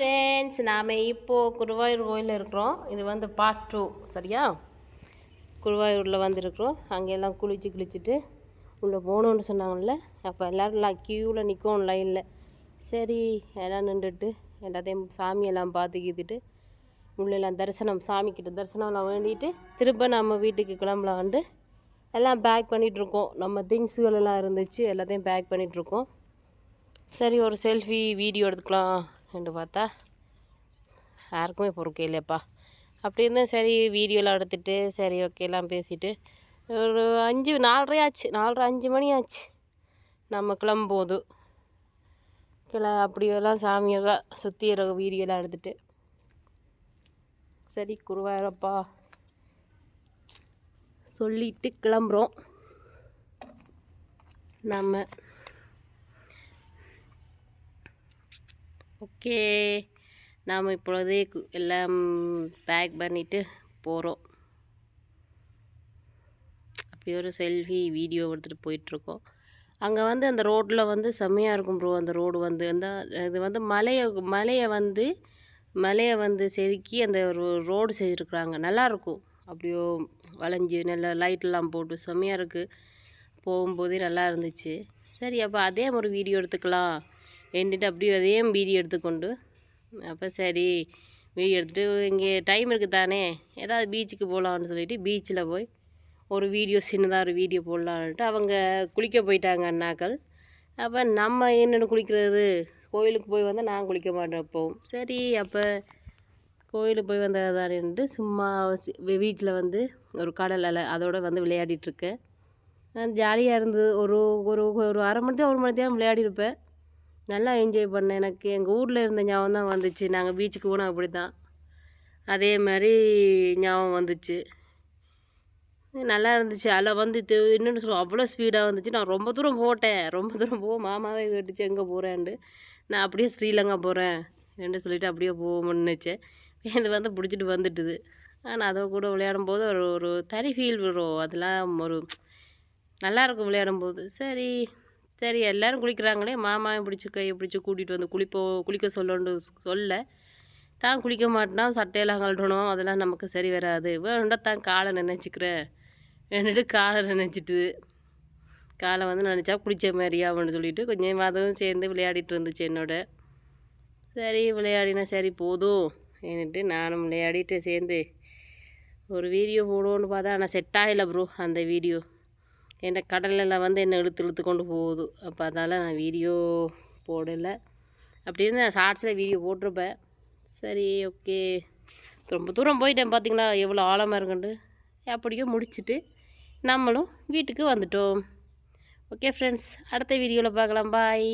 Friends நாம் இப்போது குருவாயூர் கோயிலில் இருக்கிறோம். இது வந்து பார்ட் டூ சரியா? குருவாயூரில் வந்துருக்குறோம். அங்கெல்லாம் குளிச்சு குளிச்சுட்டு உள்ளே போகணுன்னு சொன்னாங்கல்ல. அப்போ எல்லோரும் க்யூவில் நிற்கும் லைனில் சரி எல்லாம் நின்றுட்டு எல்லாத்தையும் சாமியெல்லாம் பார்த்துக்கிட்டு உள்ளெல்லாம் தரிசனம் சாமிக்கிட்ட தரிசனம்லாம் வேண்டிட்டு திரும்ப நம்ம வீட்டுக்கு கிளம்பலான்ட்டு எல்லாம் பேக் பண்ணிகிட்ருக்கோம் நம்ம திங்ஸுகள் எல்லாம் இருந்துச்சு எல்லாத்தையும் பேக் பண்ணிகிட்ருக்கோம் சரி ஒரு செல்ஃபி வீடியோ எடுத்துக்கலாம். என்று பார்த்தா யாருக்குமே பொறுக்கே இல்லையப்பா. அப்படி இருந்தால் சரி வீடியோலாம் எடுத்துகிட்டு சரி ஓகேலாம் பேசிட்டு ஒரு அஞ்சு நாலரை ஆச்சு நாலரை அஞ்சு மணி ஆச்சு. நம்ம கிளம்பும்போது கிள அப்படியெல்லாம் சாமியெல்லாம் சுற்றி வீடியோலாம் எடுத்துகிட்டு சரி குருவாயிரப்பா. சொல்லிட்டு கிளம்புறோம். நம்ம ஓகே. நாம் இப்பொழுதே எல்லாம் பேக் பண்ணிவிட்டு போகிறோம் அப்படி ஒரு செல்ஃபி வீடியோ எடுத்துகிட்டு போயிட்டுருக்கோம். அங்கே வந்து அந்த ரோட்டில் வந்து செம்மையாக இருக்கும் ப்ரோ அந்த ரோடு வந்து அந்த இது வந்து மலையை மலையை வந்து மலையை வந்து செதுக்கி அந்த ஒரு ரோடு செய்திருக்குறாங்க நல்லாயிருக்கும் அப்படியோ வளைஞ்சி நல்ல லைட்லாம் போட்டு செம்மையாக இருக்குது போகும்போதே நல்லா இருந்துச்சு. சரி அப்போ அதே ஒரு வீடியோ எடுத்துக்கலாம். என்கிட்ட அப்படியே அதே வீடியோ எடுத்துக்கொண்டு அப்போ சரி வீடியோ எடுத்துகிட்டு இங்கே டைம் இருக்குது தானே ஏதாவது பீச்சுக்கு போகலான்னு சொல்லிட்டு பீச்சில் போய் ஒரு வீடியோ சின்னதாக ஒரு வீடியோ போடலான்ட்டு அவங்க குளிக்க போயிட்டாங்க அண்ணாக்கள். அப்போ நம்ம என்னென்னு குளிக்கிறது? கோயிலுக்கு போய் வந்தால் நான் குளிக்க மாட்டேன் அப்போவும் சரி அப்போ கோயிலுக்கு போய் வந்ததானேன்ட்டு சும்மா பீச்சில் வந்து ஒரு கடல் அலை அதோடு வந்து விளையாடிட்டுருக்கேன் ஜாலியாக இருந்தது ஒரு ஒரு ஒரு அரை மணி தான் ஒரு மணி தான் விளையாடிருப்பேன். நல்லா என்ஜாய் பண்ணேன். எனக்கு எங்கள் ஊரில் இருந்த ஞாபகம் தான் வந்துச்சு. நாங்கள் பீச்சுக்கு போனால் அப்படி தான் அதே மாதிரி ஞாபகம் வந்துச்சு. நல்லா இருந்துச்சு. அதில் வந்து இன்னொன்று சொல்லுவோம் அவ்வளோ ஸ்பீடாக வந்துச்சு. நான் ரொம்ப தூரம் போட்டேன். ரொம்ப தூரம் போக மாமாவே கேட்டுச்சு எங்கே போகிறேன்ட்டு நான் அப்படியே ஸ்ரீலங்கா போகிறேன் என்று சொல்லிட்டு அப்படியே போகணும்னு நினச்சேன் இது வந்து பிடிச்சிட்டு வந்துட்டுது. ஆனால் அதை கூட விளையாடும் போது ஒரு ஒரு தனி ஃபீல் வரும். அதெல்லாம் ஒரு நல்லாயிருக்கும் விளையாடும் போது சரி. சரி எல்லோரும் குளிக்கிறாங்களே மாமா பிடிச்சி கையை பிடிச்சி கூட்டிகிட்டு வந்து குளிப்போ குளிக்க சொல்லணுன்னு சொல்ல. தான் குளிக்க மாட்டேனா சட்டையெல்லாம் கழட்டணும். அதெல்லாம் நமக்கு சரி வராது. வேணுண்டா தான் காலை நினச்சிக்கிறேன் வேணுட்டு காலை நினச்சிட்டு காலை வந்து நினச்சா குளித்த மாதிரியாவுன்னு சொல்லிட்டு கொஞ்சம் அதுவும் சேர்ந்து விளையாடிட்டு இருந்துச்சு என்னோட. சரி விளையாடினா சரி போதும் என்னட்டு நானும் விளையாடிட்டு சேர்ந்து ஒரு வீடியோ போடுவோன்னு பார்த்தா ஆனால் செட் ஆகலை ப்ரோ அந்த வீடியோ என்னை கடலில் வந்து என்னை இழுத்து இழுத்து கொண்டு போகுது. அப்போ அதால் நான் வீடியோ போடலை. அப்படின்னு நான் ஷார்ட்ஸில் வீடியோ போட்டிருப்பேன். சரி ஓகே ரொம்ப தூரம் போயிட்டேன் பார்த்தீங்களா எவ்வளோ ஆழமாக இருக்குண்டு அப்படியோ முடிச்சுட்டு நம்மளும் வீட்டுக்கு வந்துட்டோம். ஓகே ஃப்ரெண்ட்ஸ் அடுத்த வீடியோவில் பார்க்கலாம். பாய்